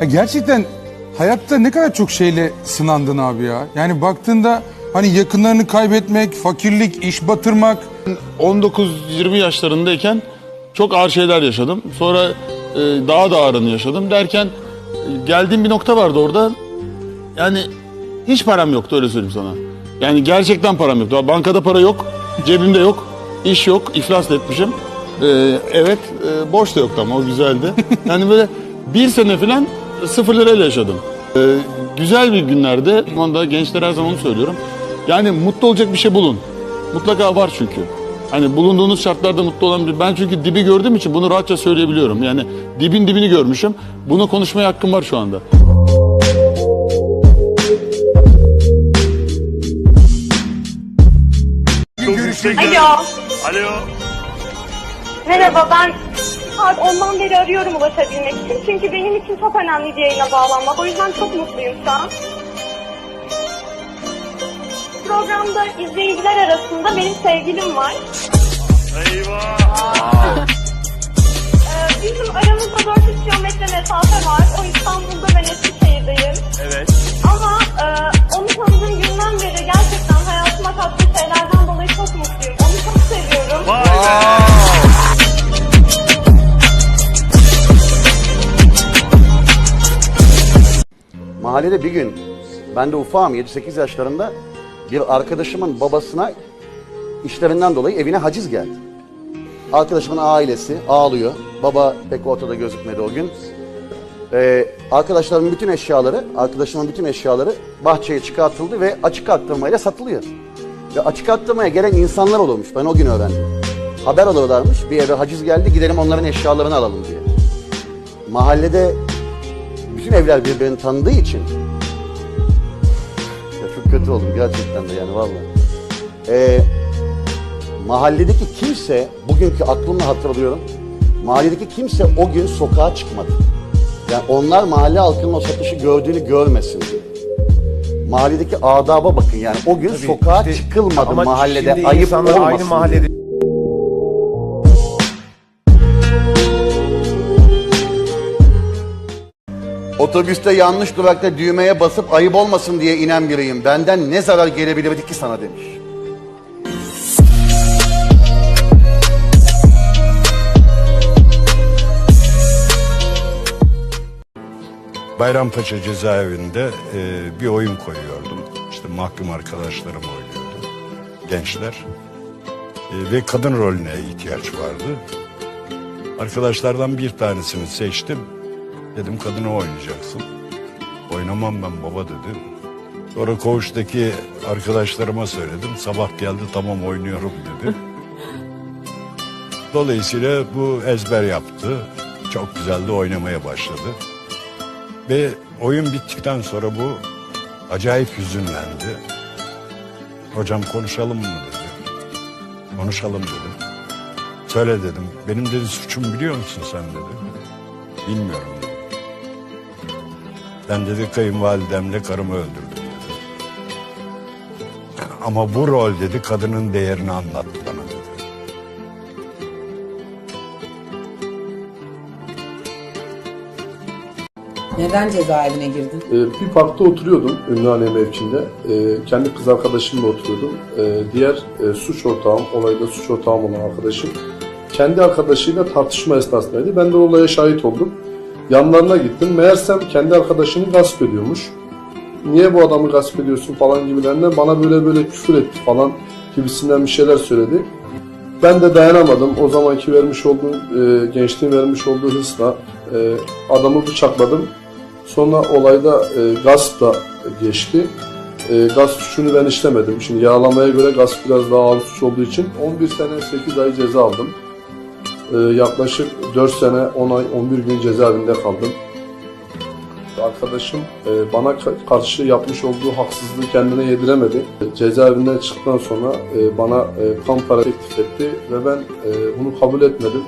Ya gerçekten hayatta ne kadar çok şeyle sınandın abi ya. Yani baktığında hani yakınlarını kaybetmek, fakirlik, iş batırmak. 19-20 yaşlarındayken çok ağır şeyler yaşadım. Sonra e, daha da ağırını yaşadım derken e, geldiğim bir nokta vardı orada. Yani hiç param yoktu öyle söyleyeyim sana. Yani gerçekten param yoktu. Bankada para yok, cebimde yok, iş yok, iflas da etmişim. E, evet, e, borç da yoktu ama o güzeldi. Yani böyle bir sene falan sıfır lirayla yaşadım. E, güzel bir günlerde, onu da gençlere her zaman onu söylüyorum. Yani mutlu olacak bir şey bulun. Mutlaka var çünkü. Hani bulunduğunuz şartlarda mutlu olan bir... Ben çünkü dibi gördüğüm için bunu rahatça söyleyebiliyorum. Yani dibin dibini görmüşüm. Bunu konuşmaya hakkım var şu anda. Alo. Alo. Merhaba ben saat ondan beri arıyorum ulaşabilmek için. Çünkü benim için çok önemli bir yayına bağlanmak. O yüzden çok mutluyum şu an. Programda izleyiciler arasında benim sevgilim var. Eyvah. Ee, bizim aramızda 400 kilometre mesafe var. O İstanbul'da ben Eskişehir'deyim. Evet. Ama e, onu tanıdığım günden beri gerçekten hayatıma kattığı şeylerden dolayı çok mutluyum. Onu çok seviyorum. Vay be. Mahallede bir gün ben de ufağım 7-8 yaşlarında bir arkadaşımın babasına işlerinden dolayı evine haciz geldi. Arkadaşımın ailesi ağlıyor. Baba pek ortada gözükmedi o gün. Ee, arkadaşlarımın bütün eşyaları, arkadaşımın bütün eşyaları bahçeye çıkartıldı ve açık arttırmayla satılıyor. Ve açık arttırmaya gelen insanlar olurmuş. Ben o gün öğrendim. Haber alırlarmış. Bir eve haciz geldi gidelim onların eşyalarını alalım diye. Mahallede bütün evler birbirini tanıdığı için ya çok kötü oldum gerçekten de yani vallahi. Ee, mahalledeki kimse bugünkü aklımla hatırlıyorum. Mahalledeki kimse o gün sokağa çıkmadı. Yani onlar mahalle halkının o satışı gördüğünü görmesin diye. Mahalledeki adaba bakın yani o gün sokağa işte çıkılmadı mahallede ayıp olmasın aynı mahallede Otobüste yanlış durakta düğmeye basıp ayıp olmasın diye inen biriyim. Benden ne zarar gelebilirdi ki sana demiş. Bayrampaşa cezaevinde e, bir oyun koyuyordum. İşte mahkum arkadaşlarım oynuyordu. Gençler. E, ve kadın rolüne ihtiyaç vardı. Arkadaşlardan bir tanesini seçtim. Dedim kadını oynayacaksın. Oynamam ben baba dedi. Sonra koğuştaki arkadaşlarıma söyledim. Sabah geldi tamam oynuyorum dedi. Dolayısıyla bu ezber yaptı. Çok güzel de oynamaya başladı. Ve oyun bittikten sonra bu acayip hüzünlendi. Hocam konuşalım mı dedi. Konuşalım dedim. Söyle dedim. Benim dedi suçum biliyor musun sen dedi. Bilmiyorum dedi. Ben dedi kayınvalidemle karımı öldürdüm. Ama bu rol dedi kadının değerini anlattı bana dedi. Neden cezaevine girdin? Ee, bir parkta oturuyordum Ünlühane mevkinde. Ee, kendi kız arkadaşımla oturuyordum. Ee, diğer e, suç ortağım, olayda suç ortağım olan arkadaşım kendi arkadaşıyla tartışma esnasındaydı. Ben de olaya şahit oldum. Yanlarına gittim. Meğersem kendi arkadaşını gasp ediyormuş. Niye bu adamı gasp ediyorsun falan gibilerinden bana böyle böyle küfür etti falan gibisinden bir şeyler söyledi. Ben de dayanamadım. O zamanki vermiş olduğum, e, gençliğin vermiş olduğu hırsla e, adamı bıçakladım. Sonra olayda e, gasp da geçti. E, gasp suçunu ben işlemedim. Şimdi yağlamaya göre gasp biraz daha ağır suç olduğu için 11 sene 8 ay ceza aldım. E, yaklaşık 4 sene 10 ay 11 gün cezaevinde kaldım. Arkadaşım e, bana ka- karşı yapmış olduğu haksızlığı kendine yediremedi. E, Cezaevinden çıktıktan sonra e, bana e, tam para teklif etti ve ben e, bunu kabul etmedim.